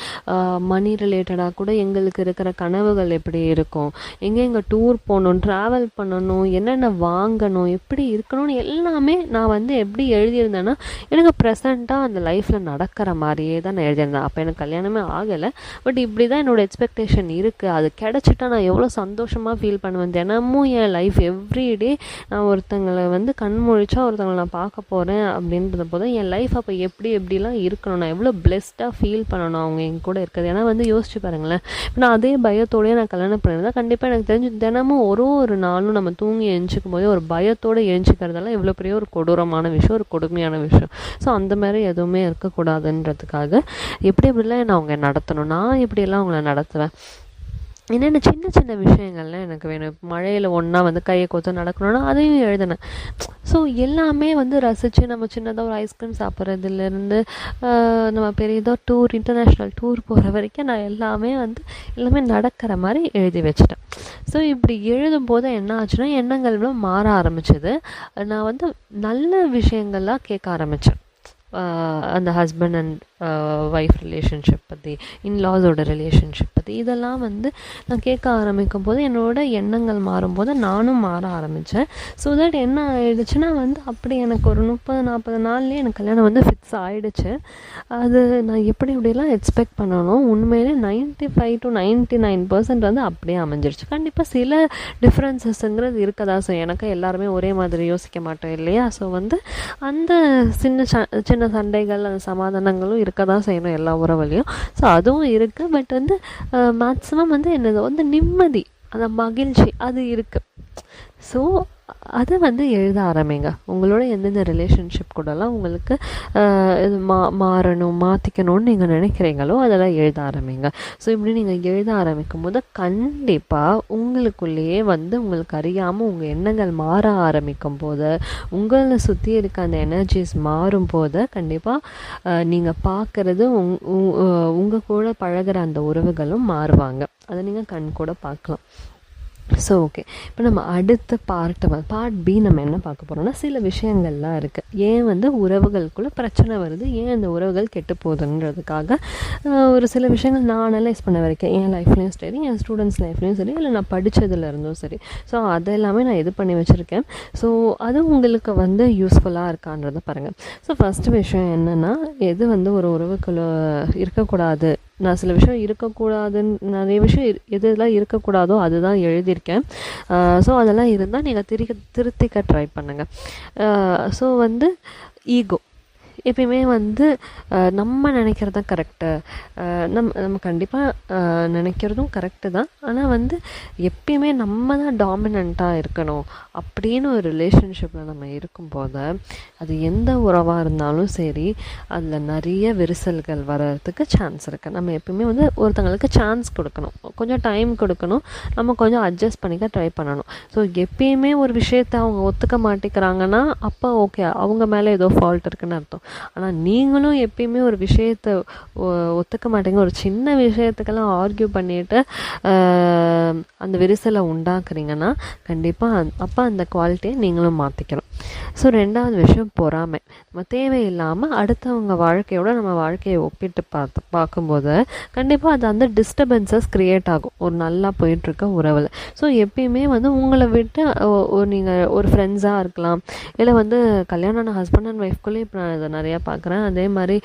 மணி ரிலேட்டடாக கூட எங்களுக்கு இருக்கிற கனவுகள் எப்படி இருக்கும்? எங்கே எங்கள் டூர் போ போகணும் ட்ராவல் பண்ணணும் என்னென்ன வாங்கணும் எப்படி இருக்கணும்னு எல்லாமே நான் வந்து எப்படி எழுதியிருந்தேன்னா எனக்கு ப்ரெசண்ட்டாக அந்த லைஃப்பில் நடக்கிற மாதிரியே தான் நான் எழுதியிருந்தேன். அப்போ எனக்கு கல்யாணமே ஆகலை. பட் இப்படி தான் என்னோடய எக்ஸ்பெக்டேஷன் இருக்குது அது கிடச்சிட்டா நான் எவ்வளோ சந்தோஷமாக ஃபீல் பண்ணுவேன். தினமும் என் லைஃப் எவ்ரிடே நான் ஒருத்தங்களை வந்து கண்மொழிச்சா ஒருத்தங்களை நான் பார்க்க போகிறேன் அப்படின்றத போது என் லைஃப் அப்போ எப்படி எப்படிலாம் இருக்கணும்? நான் எவ்வளோ பிளெஸ்டாக ஃபீல் பண்ணணும் அவங்க என் கூட இருக்கிறது? ஏன்னா வந்து யோசிச்சு பாருங்களேன். நான் அதே பயத்தோடய நான் கல்யாணம் பண்ணியிருந்தேன் கண்டிப்பாக எனக்கு தெரிஞ்சு தினமும் ஒரு ஒரு நாளும் நம்ம தூங்கி எழுஞ்சிக்கும் போது ஒரு பயத்தோடு எழுஞ்சிக்கிறதெல்லாம் இவ்வளோ பெரிய ஒரு கொடூரமான விஷயம் ஒரு கொடுமையான விஷயம். ஸோ அந்த மாதிரி எதுவுமே இருக்கக்கூடாதுன்றதுக்காக எப்படி எப்படிலாம் நான் அவங்க நடத்தணும்? நான் எப்படியெல்லாம் அவங்கள நடத்துவேன்? என்னென்ன சின்ன சின்ன விஷயங்கள்லாம் எனக்கு வேணும். மழையில் ஒன்றா வந்து கையை கொத்து நடக்கணும்னா அதையும் எழுதினேன். ஸோ எல்லாமே வந்து ரசித்து நம்ம சின்னதாக ஒரு ஐஸ்கிரீம் சாப்பிட்றதுலேருந்து நம்ம பெரியதாக டூர் இன்டர்நேஷ்னல் டூர் போகிற வரைக்கும் நான் எல்லாமே வந்து எல்லாமே நடக்கிற மாதிரி எழுதி வச்சிட்டேன். ஸோ இப்படி எழுதும்போது என்ன ஆச்சுன்னா எண்ணங்கள்லாம் மாற ஆரம்பிச்சது. நான் வந்து நல்ல விஷயங்கள்லாம் கேட்க ஆரம்பித்தேன் அந்த ஹஸ்பண்ட் அண்ட் ஒய்ஃப் ரிலேஷன்ஷிப் பற்றி இன்லாஸோட ரிலேஷன்ஷிப் பற்றி இதெல்லாம் வந்து நான் கேட்க ஆரம்பிக்கும் போது என்னோட எண்ணங்கள் மாறும்போது நானும் மாற ஆரம்பித்தேன் ஸோ தட் என்ன ஆயிடுச்சுன்னா வந்து அப்படி எனக்கு ஒரு முப்பது நாற்பது நாள்லேயே எனக்கு கல்யாணம் வந்து ஃபிக்ஸ் ஆகிடுச்சு அது நான் எப்படி இப்படிலாம் எக்ஸ்பெக்ட் பண்ணணும் உண்மையிலே ninety five to ninety nine percent வந்து அப்படியே அமைஞ்சிருச்சு. கண்டிப்பாக சில டிஃப்ரென்சஸ்ங்கிறது இருக்கதா? ஸோ எனக்கு எல்லாருமே ஒரே மாதிரி யோசிக்க மாட்டோம் இல்லையா? ஸோ வந்து அந்த சின்ன சின்ன சண்டைகள் அந்த சமாதானங்களும் இருக்க தான் செய்யணும் எல்லா உறவுலையும் ஸோ அதுவும் இருக்குது பட் வந்து மேக்ஸிமம் வந்து என்னது? வந்து நிம்மதி. அந்த மகிழ்ச்சி. அது இருக்குது ஸோ அதை வந்து எழுத ஆரம்பிங்க. உங்களோட எந்தெந்த ரிலேஷன்ஷிப் கூடலாம் உங்களுக்கு இது மா மாறணும் மாற்றிக்கணும்னு நீங்கள் நினைக்கிறீங்களோ அதெல்லாம் எழுத ஆரம்பிங்க. ஸோ இப்படி நீங்கள் எழுத ஆரம்பிக்கும் போது கண்டிப்பாக உங்களுக்குள்ளேயே வந்து உங்களுக்கு அறியாமல் உங்கள் எண்ணங்கள் மாற ஆரம்பிக்கும் போது உங்களை சுற்றி இருக்க அந்த எனர்ஜிஸ் மாறும் போது கண்டிப்பாக நீங்கள் பார்க்குறது உங் உங்கள் கூட பழகிற அந்த உறவுகளும் மாறுவாங்க. அதை நீங்கள் கண் கூட பார்க்கலாம். ஸோ ஓகே இப்போ நம்ம அடுத்த பார்ட்டை பார்ட் பி நம்ம என்ன பார்க்க போகிறோம்னா சில விஷயங்கள்லாம் இருக்குது ஏன் வந்து உறவுகளுக்குள்ளே பிரச்சனை வருது? ஏன் அந்த உறவுகள் கெட்டு போகுதுன்றதுக்காக ஒரு சில விஷயங்கள் நான் அனலைஸ் பண்ண வரைக்கும் என் லைஃப்லேயும் சரி என் ஸ்டூடெண்ட்ஸ் லைஃப்லேயும் சரி இல்லை நான் படித்ததுல இருந்தும் சரி. ஸோ அதெல்லாமே நான் இது பண்ணி வச்சுருக்கேன். ஸோ அது உங்களுக்கு வந்து யூஸ்ஃபுல்லாக இருக்கான்றதை பாருங்கள் ஸோ ஃபஸ்ட்டு விஷயம் என்னென்னா எது வந்து ஒரு உறவுக்குள்ளே இருக்கக்கூடாது? நான் சில விஷயம் இருக்கக்கூடாதுன்னு நிறைய விஷயம் எதுலாம் இருக்கக்கூடாதோ அதுதான் எழுதியிருக்கேன். ஸோ அதெல்லாம் இருந்தால் நீங்கள் திரிக்க திருத்திக்க ட்ரை பண்ணுங்கள் ஸோ வந்து ஈகோ எப்பயுமே வந்து நம்ம நினைக்கிறது தான் கரெக்டு நம் நம்ம கண்டிப்பாக நினைக்கிறதும் கரெக்டு தான். ஆனால் வந்து எப்பயுமே நம்ம தான் டாமினண்ட்டாக இருக்கணும் அப்படின்னு ஒரு ரிலேஷன்ஷிப்பில் நம்ம இருக்கும்போது அது எந்த உறவாக இருந்தாலும் சரி அதில் நிறைய விரிசல்கள் வர்றதுக்கு சான்ஸ் இருக்குது நம்ம எப்பயுமே வந்து ஒருத்தங்களுக்கு சான்ஸ் கொடுக்கணும். கொஞ்சம் டைம் கொடுக்கணும். நம்ம கொஞ்சம் அட்ஜஸ்ட் பண்ணிக்க ட்ரை பண்ணணும். ஸோ எப்பயுமே ஒரு விஷயத்த அவங்க ஒத்துக்க மாட்டேங்கிறாங்கன்னா அப்போ ஓகே அவங்க மேலே ஏதோ ஃபால்ட் இருக்குன்னு அர்த்தம். ஆனால் நீங்களும் எப்பயுமே ஒரு விஷயத்த ஒத்துக்க மாட்டேங்க. ஒரு சின்ன விஷயத்துக்கெல்லாம் ஆர்கியூ பண்ணிட்டு அந்த விரிசலை உண்டாக்குறீங்கன்னா கண்டிப்பாக அப்போ அந்த குவாலிட்டியை நீங்களும் மாற்றிக்கணும் ஸோ ரெண்டாவது விஷயம் பொறாமை. நம்ம தேவையில்லாமல் அடுத்தவங்க வாழ்க்கையோட நம்ம வாழ்க்கையை ஒப்பிட்டு பார்த்து பார்க்கும்போது கண்டிப்பாக அது அந்த டிஸ்டர்பன்சஸ் க்ரியேட் ஆகும். ஒரு நல்லா போயிட்டுருக்க உறவில். ஸோ எப்பயுமே வந்து உங்களை விட்டு நீங்கள் ஒரு ஃப்ரெண்ட்ஸாக இருக்கலாம். இல்லை வந்து கல்யாணம் ஹஸ்பண்ட் அண்ட் ஒய்ஃப்குள்ளே இப்போ நான் இதை நிறையா பார்க்குறேன். அதே மாதிரி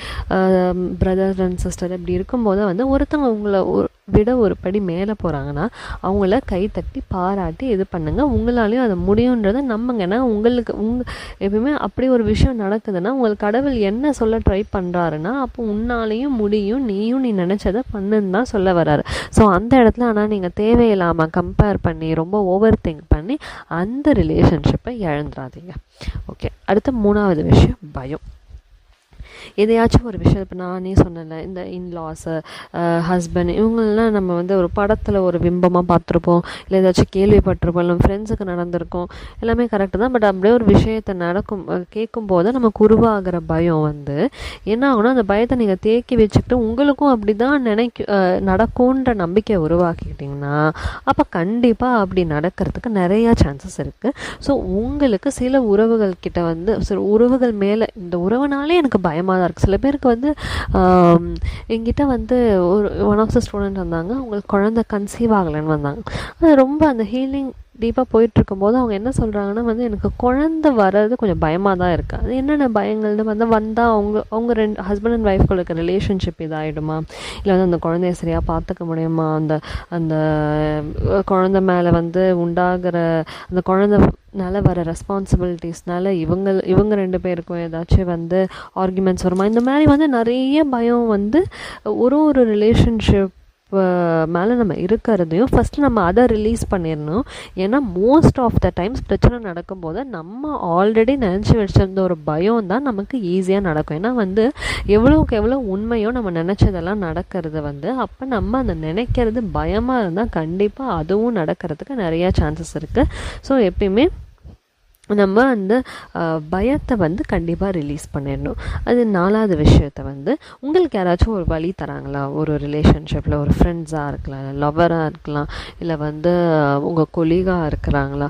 பிரதர்ஸ் அண்ட் சிஸ்டர் இப்படி இருக்கும்போது வந்து ஒருத்தவங்க உங்களை ஒரு விட ஒரு படி மேலே போகிறாங்கன்னா அவங்கள கை தட்டி பாராட்டி இது பண்ணுங்கள் உங்களாலையும் அதை முடியுன்றதை நம்புங்க. ஏன்னா உங்களுக்கு உங்கள் எப்பயுமே அப்படி ஒரு விஷயம் நடக்குதுன்னா உங்களுக்கு கடவுள் என்ன சொல்ல ட்ரை பண்ணுறாருன்னா அப்போ உன்னாலையும் முடியும் நீயும் நீ நினச்சதை பண்ணுன்னு தான் சொல்ல வர்றாரு. ஸோ அந்த இடத்துல ஆனால் நீங்கள் தேவையில்லாமல் கம்பேர் பண்ணி ரொம்ப ஓவர் திங்க் பண்ணி அந்த ரிலேஷன்ஷிப்பை இழந்துடாதீங்க ஓகே அடுத்த மூணாவது விஷயம் பயம். எதையாச்சும் ஒரு விஷயம் இப்போ நானே சொன்னேன்ல இந்த இன்லாஸு ஹஸ்பண்ட் இவங்களெலாம் நம்ம வந்து ஒரு படத்தில் ஒரு பிம்பமாக பார்த்துருப்போம். இல்லை ஏதாச்சும் கேள்விப்பட்டிருப்போம். இல்லை ஃப்ரெண்ட்ஸுக்கு நடந்திருக்கும். எல்லாமே கரெக்டு தான். பட் அப்படியே ஒரு விஷயத்தை நடக்கும் கேட்கும்போது நமக்கு உருவாகிற பயம் வந்து என்ன ஆகுனா அந்த பயத்தை நீங்கள் தேக்கி வச்சுக்கிட்டு உங்களுக்கும் அப்படி தான் நினைக்க நடக்கும்ன்ற நம்பிக்கையை உருவாக்கிக்கிட்டிங்கன்னா அப்போ கண்டிப்பாக அப்படி நடக்கிறதுக்கு நிறையா சான்சஸ் இருக்குது ஸோ உங்களுக்கு சில உறவுகள் கிட்ட வந்து சில உறவுகள் மேலே இந்த உறவுனாலே எனக்கு பயம் பயமாக தான் இருக்குது சில பேருக்கு வந்து எங்கிட்ட வந்து ஒரு ஒன் ஆஃப் த ஸ்டூடெண்ட் வந்தாங்க. அவங்களுக்கு குழந்த கன்சீவ் ஆகலைன்னு வந்தாங்க. அது ரொம்ப அந்த ஹீலிங் டீப்பாக போயிட்டுருக்கும்போது அவங்க என்ன சொல்கிறாங்கன்னா வந்து எனக்கு குழந்த வர்றது கொஞ்சம் பயமாக தான் இருக்குது அது என்னென்ன பயங்கள்னு வந்து வந்தால் அவங்க அவங்க ரெண்டு ஹஸ்பண்ட் அண்ட் ஒய்ஃப்களுக்கு ரிலேஷன்ஷிப் இதாகிடுமா இல்லை வந்து அந்த குழந்தைய சரியாக பார்த்துக்க முடியுமா? அந்த அந்த குழந்த மேலே வந்து உண்டாகிற அந்த குழந்தைனால வர ரெஸ்பான்சிபிலிட்டிஸ்னால இவங்க இவங்க ரெண்டு பேருக்கும் ஏதாச்சும் வந்து ஆர்குமெண்ட்ஸ் வருமா? இந்த மாதிரி வந்து நிறைய பயம் வந்து ஒரு ஒரு ரிலேஷன்ஷிப் மேலே நம்ம இருக்கிறதையும் ஃபஸ்ட்டு நம்ம அதை ரிலீஸ் பண்ணிடணும் ஏன்னா மோஸ்ட் ஆஃப் த டைம்ஸ் பிரச்சனை நடக்கும்போது நம்ம ஆல்ரெடி நினச்சி வச்சிருந்த ஒரு பயம் தான் நமக்கு ஈஸியாக நடக்கும். ஏன்னா வந்து எவ்வளோக்கு எவ்வளோ உண்மையோ நம்ம நினச்சதெல்லாம் நடக்கிறது வந்து அப்போ நம்ம அந்த நினைக்கிறது பயமாக இருந்தால் கண்டிப்பாக அதுவும் நடக்கிறதுக்கு நிறையா சான்சஸ் இருக்குது ஸோ எப்பயுமே நம்ம அந்த பயத்தை வந்து கண்டிப்பாக ரிலீஸ் பண்ணிடணும். அது நாலாவது விஷயத்த வந்து உங்களுக்கு யாராச்சும் ஒரு வழி தராங்களா? ஒரு ரிலேஷன்ஷிப்பில் ஒரு ஃப்ரெண்ட்ஸாக இருக்கலாம் இல்லை லவராக இருக்கலாம் இல்லை வந்து உங்கள் கொலீகாக இருக்கிறாங்களா?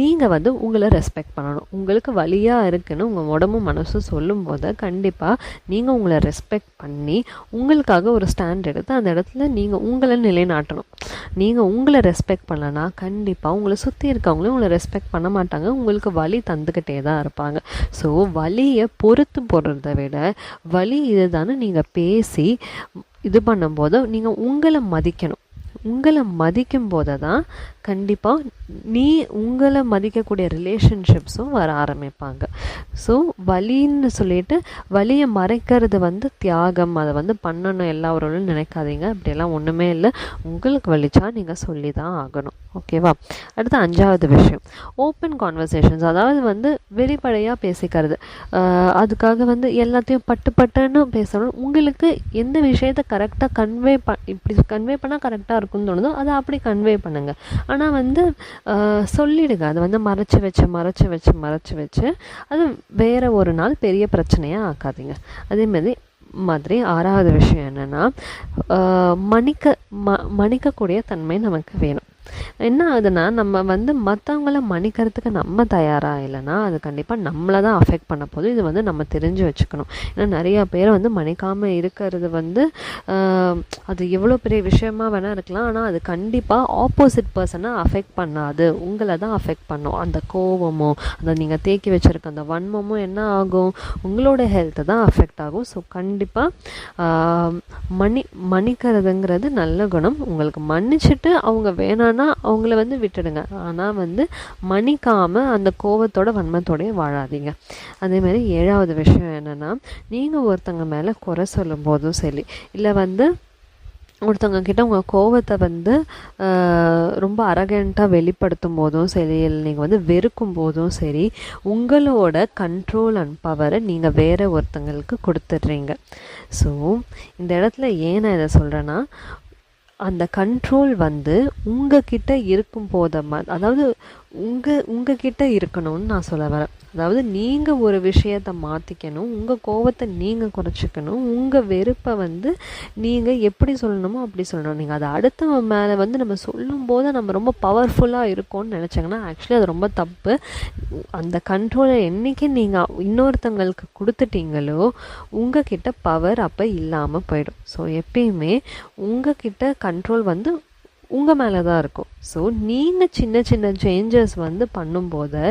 நீங்கள் வந்து உங்களை ரெஸ்பெக்ட் பண்ணணும். உங்களுக்கு வழியாக இருக்குன்னு உங்கள் உடம்பும் மனசும் சொல்லும் போது கண்டிப்பாக நீங்கள் உங்களை ரெஸ்பெக்ட் பண்ணி உங்களுக்காக ஒரு ஸ்டாண்ட் எடுத்து அந்த இடத்துல நீங்கள் உங்களை நிலைநாட்டணும். நீங்கள் உங்களை ரெஸ்பெக்ட் பண்ணலன்னா கண்டிப்பாக உங்களை சுற்றி இருக்கவங்களும் உங்களை ரெஸ்பெக்ட் பண்ண மாட்டாங்க. உங்களுக்கு வழி தந்துக்கிட்டே தான் இருப்பாங்க. ஸோ வழியை பொறுத்து போடுறத விட வழி இதுதானே நீங்கள் பேசி இது பண்ணும்போது நீங்கள் உங்களை மதிக்கணும். உங்களை மதிக்கும் போது தான் கண்டிப்பாக நீ உங்களை மதிக்கக்கூடிய ரிலேஷன்ஷிப்ஸும் வர ஆரம்பிப்பாங்க. ஸோ வலின்னு சொல்லிட்டு வலியை மறைக்கிறது வந்து தியாகம். அதை வந்து பண்ணணும் எல்லா நினைக்காதீங்க. அப்படியெல்லாம் ஒன்றுமே இல்லை. உங்களுக்கு வலிச்சா நீங்கள் சொல்லி தான் ஆகணும் ஓகேவா அடுத்து அஞ்சாவது விஷயம். ஓப்பன் கான்வர்சேஷன்ஸ் அதாவது வந்து வெளிப்படையாக பேசிக்கிறது. அதுக்காக வந்து எல்லாத்தையும் பட்டு பட்டுன்னு பேசணும். உங்களுக்கு எந்த விஷயத்தை கரெக்டாக கன்வே ப இப்படி கன்வே பண்ணால் கரெக்டாக இருக்கும்னு தோணுதோ அதை அப்படி கன்வே பண்ணுங்கள் ஆனால் வந்து சொல்லிடுங்க. அதை வந்து மறைச்சி வச்சு மறைச்சி வச்சு மறைச்சி வச்சு அது வேறு ஒரு நாள் பெரிய பிரச்சனையாக ஆக்காதீங்க. அதேமாதிரி மாதிரி ஆறாவது விஷயம் என்னென்னா மன்னிக்க ம மன்னிக்கக்கூடிய தன்மை நமக்கு வேணும். என்ன ஆகுதுன்னா நம்ம வந்து மற்றவங்கள மன்னிக்கிறதுக்கு நம்ம தயாராக இல்லைன்னா அது கண்டிப்பாக நம்மளை தான் அஃபெக்ட் பண்ண போது இது வந்து நம்ம தெரிஞ்சு வச்சுக்கணும். ஏன்னா நிறையா பேர் வந்து மன்னிக்காமல் இருக்கிறது வந்து அது எவ்வளோ பெரிய விஷயமா வேணால் இருக்கலாம். ஆனால் அது கண்டிப்பாக ஆப்போசிட் பர்சனை அஃபெக்ட் பண்ணாது. உங்களை தான் அஃபெக்ட் பண்ணும். அந்த கோவமோ அந்த நீங்கள் தேக்கி வச்சிருக்க அந்த வன்மமும் என்ன ஆகும்? உங்களோட ஹெல்த்தை தான் அஃபெக்ட் ஆகும். ஸோ கண்டிப்பாக மன்னி மன்னிக்கிறதுங்கிறது நல்ல குணம். உங்களுக்கு மன்னிச்சுட்டு அவங்க வேணான்னா அவங்கள வந்து விட்டுடுங்க. ஆனால் வந்து மன்னிக்காமல் அந்த கோவத்தோட வன்மத்தோடய வாழாதீங்க. அதே மாதிரி ஏழாவது விஷயம் என்னென்னா நீங்கள் ஒருத்தங்க மேலே குறை சொல்லும் போதும் சரி இல்லை வந்து ஒருத்தவங்க கிட்ட உங்கள் கோவத்தை வந்து ரொம்ப அரகண்ட்டாக வெளிப்படுத்தும் போதும் சரி இல்லை நீங்கள் வந்து வெறுக்கும் போதும் சரி உங்களோட கண்ட்ரோல் அண்ட் பவரை நீங்கள் வேறு ஒருத்தங்களுக்கு கொடுத்துட்றீங்க. ஸோ இந்த இடத்துல ஏன் நான் இதை சொல்கிறேன்னா அந்த கண்ட்ரோல் வந்து உங்ககிட்ட இருக்கும் போத ம அதாவது உங்கள் உங்ககிட்ட இருக்கணும்னு நான் சொல்ல வரேன். அதாவது நீங்கள் ஒரு விஷயத்தை மாற்றிக்கணும் உங்கள் கோவத்தை நீங்கள் குறைச்சிக்கணும் உங்கள் வெறுப்பை வந்து நீங்கள் எப்படி சொல்லணுமோ அப்படி சொல்லணும். நீங்கள் அதை அடுத்தவன் மேலே வந்து நம்ம சொல்லும்போது நம்ம ரொம்ப பவர்ஃபுல்லாக இருக்கோம்னு நினச்சாங்கன்னா ஆக்சுவலி அது ரொம்ப தப்பு. அந்த கண்ட்ரோலை என்றைக்கு நீங்கள் இன்னொருத்தங்களுக்கு கொடுத்துட்டீங்களோ கிட்டே பவர் அப்போ இல்லாமல் போயிடும். ஸோ எப்பயுமே உங்கள் கிட்ட கண்ட்ரோல் வந்து உங்கள் மேலே தான் இருக்கும். ஸோ நீங்கள் சின்ன சின்ன சேஞ்சஸ் வந்து பண்ணும்போது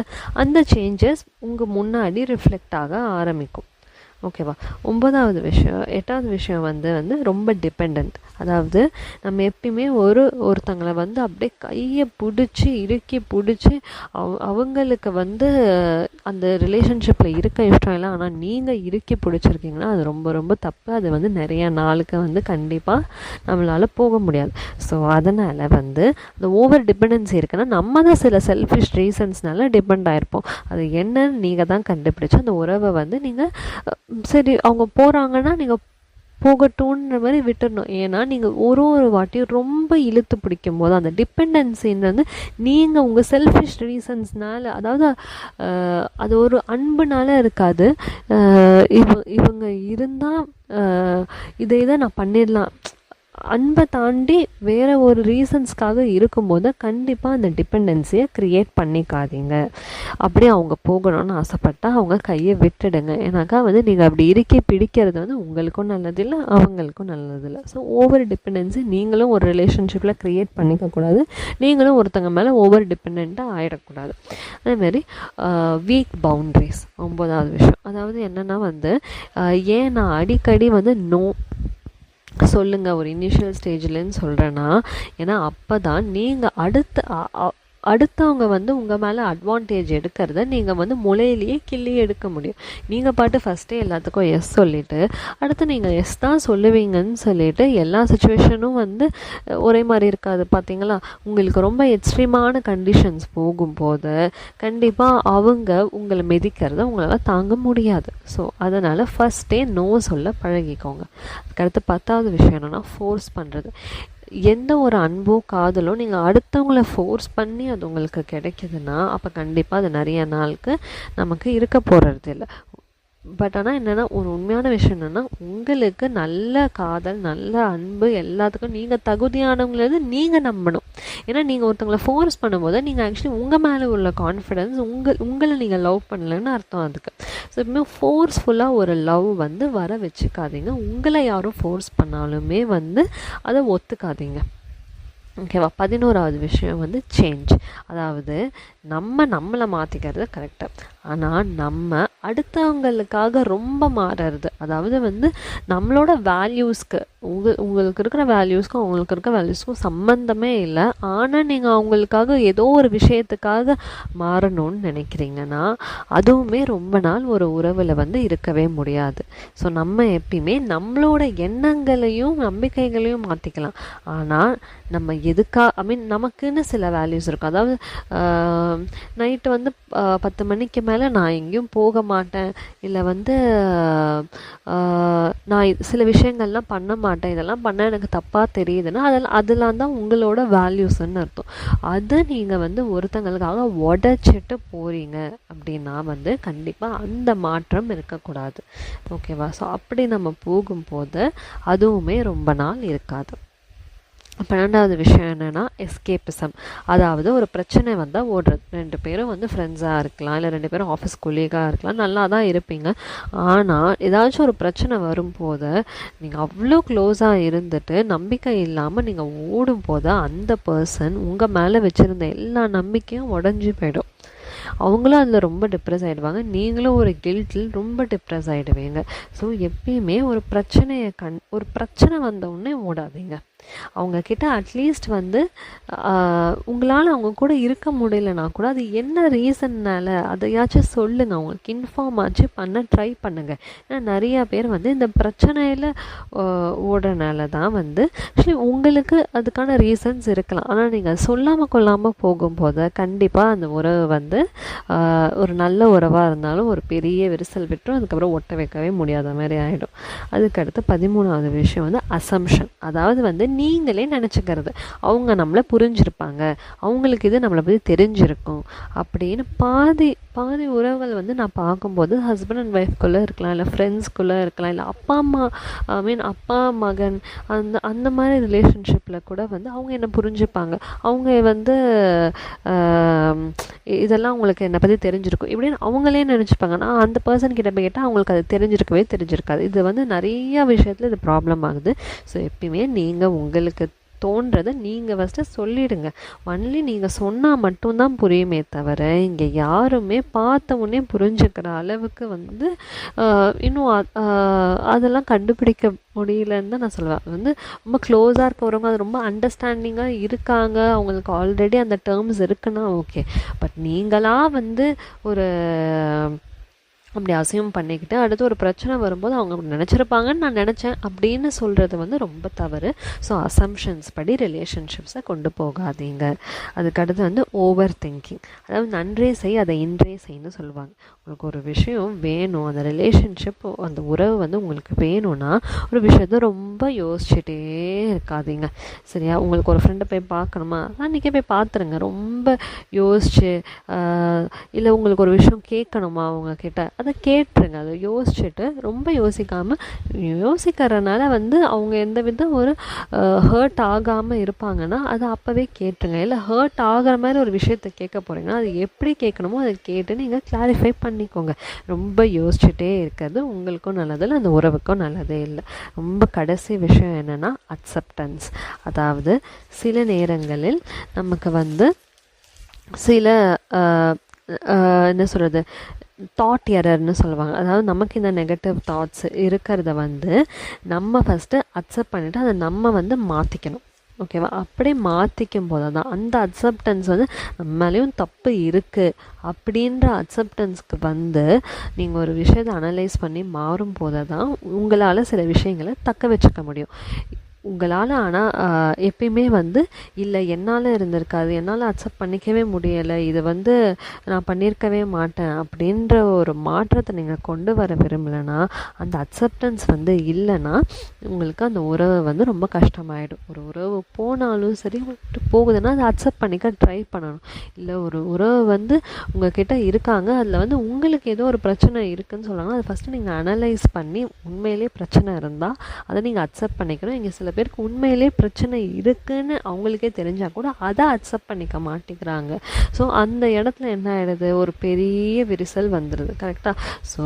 அந்த சேஞ்சஸ் உங்கள் முன்னாடி ரிஃப்ளெக்ட் ஆக ஆரம்பிக்கும். ஓகேவா ஒன்பதாவது விஷயம் எட்டாவது விஷயம் வந்து வந்து ரொம்ப டிபெண்ட் அதாவது நம்ம எப்பயுமே ஒரு ஒருத்தங்களை வந்து அப்படியே கையை பிடிச்சி இறுக்கி பிடிச்சி அவ அவங்களுக்கு வந்து அந்த ரிலேஷன்ஷிப்பில் இருக்க இஷ்டம் இல்லை. ஆனால் நீங்கள் இறுக்கி பிடிச்சிருக்கீங்கன்னா அது ரொம்ப ரொம்ப தப்பு. அது வந்து நிறைய நாளுக்கு வந்து கண்டிப்பாக நம்மளால் போக முடியாது. ஸோ அதனால் வந்து அந்த ஓவர் டிபெண்டன்சி இருக்குன்னா நம்ம தான் சில செல்ஃபிஷ் ரீசன்ஸ்னால டிபெண்ட் ஆகிருப்போம் அது என்னன்னு நீங்கள் தான் கண்டுபிடிச்சு அந்த உறவை வந்து நீங்கள் சரி அவங்க போகிறாங்கன்னா நீங்கள் போகட்டும்ன்ற மாதிரி விட்டுறணும். ஏன்னா நீங்கள் ஒரு ஒரு வாட்டியும் ரொம்ப இழுத்து பிடிக்கும் போது அந்த டிபெண்டன்சின்றது நீங்கள் உங்கள் செல்ஃபிஷ் ரீசன்ஸ்னால அதாவது அது ஒரு அன்புனால இருக்காது. இவ இவங்க இருந்தால் இதை இதை நான் பண்ணிடலாம். அன்பை தாண்டி வேறு ஒரு ரீசன்ஸ்க்காக இருக்கும்போது கண்டிப்பாக அந்த டிபெண்டன்சியை க்ரியேட் பண்ணிக்காதீங்க. அப்படியே அவங்க போகணும்னு ஆசைப்பட்டால் அவங்க கையை விட்டுடுங்க. ஏன்னாக்கா வந்து நீங்கள் அப்படி இறுக்கி பிடிக்கிறது வந்து உங்களுக்கும் நல்லதில்லை அவங்களுக்கும் நல்லதில்லை. ஸோ ஓவர் டிபெண்டன்சி நீங்களும் ஒரு ரிலேஷன்ஷிப்பில் க்ரியேட் பண்ணிக்கக்கூடாது நீங்களும் ஒருத்தங்க மேலே ஓவர் டிபெண்ட்டாக ஆகிடக்கூடாது அதேமாரி வீக் பவுண்ட்ரிஸ் ஒம்பதாவது விஷயம். அதாவது என்னென்னா வந்து ஏன் நான் அடிக்கடி வந்து நோ சொல்லுங்கள் ஒரு இனிஷியல் ஸ்டேஜ்லன்னு சொல்கிறேன்னா ஏன்னா அப்போ தான் நீங்கள் அடுத்த அ- அ- அடுத்தவங்க வந்து உங்கள் மேலே அட்வான்டேஜ் எடுக்கிறத நீங்கள் வந்து முளையிலேயே கிள்ளி எடுக்க முடியும். நீங்கள் பாட்டு ஃபஸ்ட்டே எல்லாத்துக்கும் எஸ் சொல்லிவிட்டு அடுத்து நீங்கள் எஸ் தான் சொல்லுவீங்கன்னு சொல்லிட்டு எல்லா சுச்சுவேஷனும் வந்து ஒரே மாதிரி இருக்காது. பார்த்தீங்களா உங்களுக்கு ரொம்ப எக்ஸ்ட்ரீமான கண்டிஷன்ஸ் போகும்போது கண்டிப்பாக அவங்க உங்களை மிதிக்கிறத உங்களால் தாங்க முடியாது. ஸோ அதனால் ஃபஸ்ட்டே நோ சொல்ல பழகிக்கோங்க. அதுக்கடுத்து பத்தாவது விஷயம் என்னென்னா ஃபோர்ஸ் பண்ணுறது எந்த ஒரு அன்போ காதலோ நீங்கள் அடுத்தவங்கள ஃபோர்ஸ் பண்ணி அது உங்களுக்கு கிடைக்குதுன்னா அப்போ கண்டிப்பாக அது நிறைய நாளுக்கு நமக்கு இருக்க போகிறது இல்லை பட் ஆனால் என்னென்னா ஒரு உண்மையான விஷயம் என்னென்னா உங்களுக்கு நல்ல காதல் நல்ல அன்பு எல்லாத்துக்கும் நீங்கள் தகுதியானவங்களது நீங்கள் நம்பணும். ஏன்னா நீங்கள் ஒருத்தவங்கள ஃபோர்ஸ் பண்ணும்போது நீங்கள் ஆக்சுவலி உங்கள் மேலே உள்ள கான்ஃபிடென்ஸ் உங்கள் உங்களை நீங்கள் லவ் பண்ணலன்னு அர்த்தம் அதுக்கு. ஸோ எப்பவுமே ஃபோர்ஸ்ஃபுல்லாக ஒரு லவ் வந்து வர வச்சுக்காதீங்க. உங்களை யாரும் ஃபோர்ஸ் பண்ணாலுமே வந்து அதை ஒத்துக்காதீங்க. ஓகேவா பதினோராவது விஷயம் வந்து சேஞ்ச் அதாவது நம்ம நம்மளை மாற்றிக்கிறது கரெக்டாக ஆனால் நம்ம அடுத்தவங்களுக்காக ரொம்ப மாறுறது. அதாவது வந்து நம்மளோட வேல்யூஸ்க்கு உங்க உங்களுக்கு இருக்கிற வேல்யூஸ்க்கும் அவங்களுக்கு இருக்கிற வேல்யூஸ்க்கும் சம்மந்தமே இல்லை. ஆனால் நீங்கள் அவங்களுக்காக ஏதோ ஒரு விஷயத்துக்காக மாறணும்னு நினைக்கிறீங்கன்னா அதுவுமே ரொம்ப நாள் ஒரு உறவில் வந்து இருக்கவே முடியாது. ஸோ நம்ம எப்பயுமே நம்மளோட எண்ணங்களையும் நம்பிக்கைகளையும் மாற்றிக்கலாம் ஆனால் நம்ம எதுக்கா ஐ மீன் நமக்குன்னு சில வேல்யூஸ் இருக்கும். அதாவது நைட்டு வந்து பத்து மணிக்கு மேலே நான் எங்கேயும் போக மாட்டேன். இல்லை வந்து நான் சில விஷயங்கள்லாம் பண்ண மாட்டேன். இதெல்லாம் பண்ண எனக்கு தப்பாக தெரியுதுன்னா அதெல்லாம் அதெல்லாம் தான் உங்களோட வேல்யூஸ்ன்னு அர்த்தம். அது நீங்கள் வந்து ஒருத்தங்களுக்காக உடச்சிட்டு போகிறீங்க அப்படின்னா வந்து கண்டிப்பாக அந்த மாற்றம் இருக்கக்கூடாது. ஓகேவா? ஸோ அப்படி நம்ம போகும்போது அதுவுமே ரொம்ப நாள் இருக்காது. பன்னெண்டாவது விஷயம் என்னென்னா எஸ்கேப்பிசம் அதாவது ஒரு பிரச்சனை வந்தால் ஓடுறது. ரெண்டு பேரும் வந்து ஃப்ரெண்ட்ஸாக இருக்கலாம் இல்லை ரெண்டு பேரும் ஆஃபீஸ் கொலீகாக இருக்கலாம் நல்லா தான் இருப்பீங்க. ஆனால் ஏதாச்சும் ஒரு பிரச்சனை வரும்போது நீங்கள் அவ்வளோ க்ளோஸாக இருந்துட்டு நம்பிக்கை இல்லாமல் நீங்கள் ஓடும் போது அந்த பர்சன் உங்கள் மேலே வச்சுருந்த எல்லா நம்பிக்கையும் உடஞ்சி போயிடும். அவங்களும் அதில் ரொம்ப டிப்ரெஸ் ஆகிடுவாங்க நீங்களும் ஒரு கில்ட்டில் ரொம்ப டிப்ரெஸ் ஆகிடுவீங்க ஸோ எப்பயுமே ஒரு பிரச்சனையை கண் ஒரு பிரச்சனை வந்த உடனே ஓடாதீங்க. அவங்கக்கிட்ட அட்லீஸ்ட் வந்து உங்களால் அவங்க கூட இருக்க முடியலனா கூட அது என்ன ரீசன்னால் அதையாச்சும் சொல்லுங்கள் அவங்களுக்கு இன்ஃபார்ம் ஆச்சு பண்ண ட்ரை பண்ணுங்கள் ஏன்னா நிறையா பேர் வந்து இந்த பிரச்சனையில் ஓடுறனால தான் வந்து ஆக்சுவலி உங்களுக்கு அதுக்கான ரீசன்ஸ் இருக்கலாம். ஆனால் நீங்கள் சொல்லாமல் கொள்ளாமல் போகும்போது கண்டிப்பாக அந்த உறவு வந்து ஒரு நல்ல உறவாக இருந்தாலும் ஒரு பெரிய விரிசல் விட்டுரும். அதுக்கப்புறம் ஒட்ட வைக்கவே முடியாத மாதிரி ஆகிடும் அதுக்கடுத்து பதிமூணாவது விஷயம் வந்து அசம்ஷன் அதாவது வந்து நீங்களே நினச்சிக்கிறது. அவங்க நம்மளை புரிஞ்சிருப்பாங்க. அவங்களுக்கு இது நம்மளை பற்றி தெரிஞ்சிருக்கும். அப்படின்னு பாதி பாதி உறவுகள் வந்து நான் பார்க்கும்போது ஹஸ்பண்ட் அண்ட் ஒய்ஃப்குள்ளே இருக்கலாம் இல்லை ஃப்ரெண்ட்ஸ்குள்ளே இருக்கலாம் இல்லை அப்பா அம்மா ஐ மீன் அப்பா மகன் அந்த அந்த மாதிரி ரிலேஷன்ஷிப்பில் கூட வந்து அவங்க என்ன புரிஞ்சுப்பாங்க? அவங்க வந்து இதெல்லாம் அவங்களுக்கு என்னை பற்றி தெரிஞ்சிருக்கும். இப்படின்னு அவங்களே நினச்சிப்பாங்க. நான் அந்த பர்சன் கிட்ட போய் கேட்டால் அவங்களுக்கு அது தெரிஞ்சிருக்கவே தெரிஞ்சிருக்காது. இது வந்து நிறைய விஷயத்தில் இது ப்ராப்ளம் ஆகுது. ஸோ எப்பயுமே நீங்கள் உங்களுக்கு தோன்றதை நீங்கள் ஃபஸ்ட்டு சொல்லிடுங்க. ஒன்லி நீங்கள் சொன்னால் மட்டும்தான் புரியுமே தவிர இங்கே யாருமே பார்த்த உடனே புரிஞ்சுக்கிற அளவுக்கு வந்து இன்னும் அதெல்லாம் கண்டுபிடிக்க முடியலன்னு தான் நான் சொல்லுவேன். அது வந்து ரொம்ப க்ளோஸாக இருக்கிறவங்க அது ரொம்ப அண்டர்ஸ்டாண்டிங்காக இருக்காங்க. அவங்களுக்கு ஆல்ரெடி அந்த டேர்ம்ஸ் இருக்குன்னா ஓகே பட் நீங்களாக வந்து ஒரு அப்படி அசைவம் பண்ணிக்கிட்டு அடுத்து ஒரு பிரச்சனை வரும்போது அவங்க நினச்சிருப்பாங்கன்னு நான் நினச்சேன். அப்படின்னு சொல்கிறது வந்து ரொம்ப தவறு. ஸோ அசம்ஷன்ஸ் படி ரிலேஷன்ஷிப்ஸை கொண்டு போகாதீங்க. அதுக்கடுத்து வந்து ஓவர் திங்கிங் அதாவது நன்றே செய் அதை இன்றே செய்யன்னு சொல்லுவாங்க. உங்களுக்கு ஒரு விஷயம் வேணும் அந்த ரிலேஷன்ஷிப் அந்த உறவு வந்து உங்களுக்கு வேணும்னா ஒரு விஷயத்த ரொம்ப யோசிச்சுட்டே இருக்காதீங்க. சரியா? உங்களுக்கு ஒரு ஃப்ரெண்டை போய் பார்க்கணுமா? அன்றைக்கே போய் பார்த்துருங்க. ரொம்ப யோசிச்சு இல்லை உங்களுக்கு ஒரு விஷயம் கேட்கணுமா அவங்கக்கிட்ட அதை கேட்டுருங்க. அதை யோசிச்சுட்டு ரொம்ப யோசிக்காமல் யோசிக்கிறனால வந்து அவங்க எந்த வித ஒரு ஹர்ட் ஆகாமல் இருப்பாங்கன்னா அதை அப்போவே கேட்டுருங்க. இல்லை ஹர்ட் ஆகிற மாதிரி ஒரு விஷயத்த கேட்க போகிறீங்கன்னா அது எப்படி கேட்கணுமோ அதை கேட்டு நீங்கள் கிளாரிஃபை பண்ணிக்கோங்க. ரொம்ப யோசிச்சுட்டே இருக்கிறது உங்களுக்கும் நல்லதில்லை அந்த உறவுக்கும் நல்லதே இல்லை. ரொம்ப கடைசி விஷயம் என்னென்னா அக்செப்டன்ஸ் அதாவது சில நேரங்களில் நமக்கு வந்து சில என்ன சொல்கிறது தாட் எரர்னு சொல்லுவாங்க. அதாவது நமக்கு இந்த நெகட்டிவ் தாட்ஸ் இருக்கிறத வந்து நம்ம ஃபஸ்ட்டு அக்செப்ட் பண்ணிவிட்டு அதை நம்ம வந்து மாற்றிக்கணும் ஓகேவா அப்படியே மாற்றிக்கும் போது தான் அந்த அக்செப்டன்ஸ் வந்து நம்மளையும் தப்பு இருக்குது அப்படின்ற அக்செப்டன்ஸ்க்கு வந்து நீங்கள் ஒரு விஷயத்தை அனலைஸ் பண்ணி மாறும் போது தான் உங்களால் சில விஷயங்களை தக்க வச்சுக்க முடியும். உங்களால் ஆனால் எப்பயுமே வந்து இல்லை என்னால் இருந்திருக்காது. என்னால் அக்செப்ட் பண்ணிக்கவே முடியலை. இது வந்து நான் பண்ணியிருக்கவே மாட்டேன். அப்படின்ற ஒரு மாற்றத்தை நீங்கள் கொண்டு வர விரும்பலைன்னா அந்த அக்செப்டன்ஸ் வந்து இல்லைன்னா உங்களுக்கு அந்த உறவு வந்து ரொம்ப கஷ்டமாயிடும். ஒரு உறவு போனாலும் சரி விட்டு போகுதுன்னா அதை அக்செப்ட் பண்ணிக்க ட்ரை பண்ணணும். இல்லை ஒரு உறவு வந்து உங்ககிட்ட இருக்காங்க. அதில் வந்து உங்களுக்கு ஏதோ ஒரு பிரச்சனை இருக்குதுன்னு சொல்கிறாங்கன்னா அதை ஃபஸ்ட்டு நீங்கள் அனலைஸ் பண்ணி உண்மையிலே பிரச்சனை இருந்தால் அதை நீங்கள் அக்செப்ட் பண்ணிக்கணும். இங்கே சில பேருக்கு உண்மையிலே பிரச்சனை இருக்குன்னு அவங்களுக்கே தெரிஞ்சால் கூட அதை அக்செப்ட் பண்ணிக்க மாட்டேங்கிறாங்க. ஸோ அந்த இடத்துல என்ன ஆகிடுது ஒரு பெரிய விரிசல் வந்துடுது கரெக்டாக ஸோ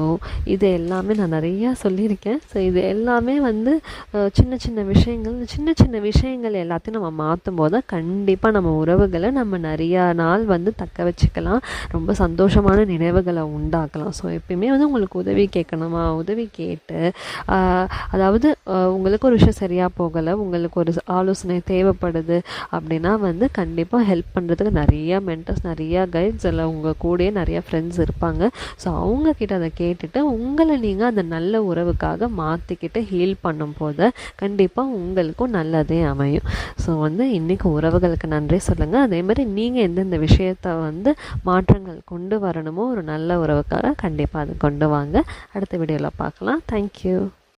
இது எல்லாமே நான் நிறையா சொல்லியிருக்கேன். ஸோ இது எல்லாமே வந்து சின்ன சின்ன விஷயங்கள். சின்ன சின்ன விஷயங்கள் எல்லாத்தையும் நம்ம மாற்றும் போது கண்டிப்பாக நம்ம உறவுகளை நம்ம நிறையா நாள் வந்து தக்க வச்சுக்கலாம். ரொம்ப சந்தோஷமான நினைவுகளை உண்டாக்கலாம். ஸோ எப்பயுமே வந்து உங்களுக்கு உதவி கேட்கணுமா? உதவி கேட்டு அதாவது உங்களுக்கு ஒரு விஷயம் சரியாக போகலை உங்களுக்கு ஒரு ஆலோசனை தேவைப்படுது அப்படின்னா வந்து கண்டிப்பாக ஹெல்ப் பண்ணுறதுக்கு நிறையா மென்டர்ஸ் நிறையா கைட்ஸ் எல்லாம் உங்கள் கூடயே நிறையா ஃப்ரெண்ட்ஸ் இருப்பாங்க. ஸோ அவங்கக்கிட்ட அதை கேட்டுட்டு உங்களை நீங்கள் அந்த நல்ல உறவுக்காக மாற்றிக்கிட்டு ஹீல் பண்ணும் போது கண்டிப்பாக உங்களுக்கும் நல்லதே அமையும். ஸோ வந்து இன்றைக்கி உறவுகளுக்கு நன்றி சொல்லுங்கள் அதே மாதிரி நீங்கள் எந்தெந்த விஷயத்த வந்து மாற்றங்கள் கொண்டு வரணுமோ ஒரு நல்ல உறவுக்காக கண்டிப்பாக அதை கொண்டு வாங்க. அடுத்த வீடியோவில் பார்க்கலாம். தேங்க்யூ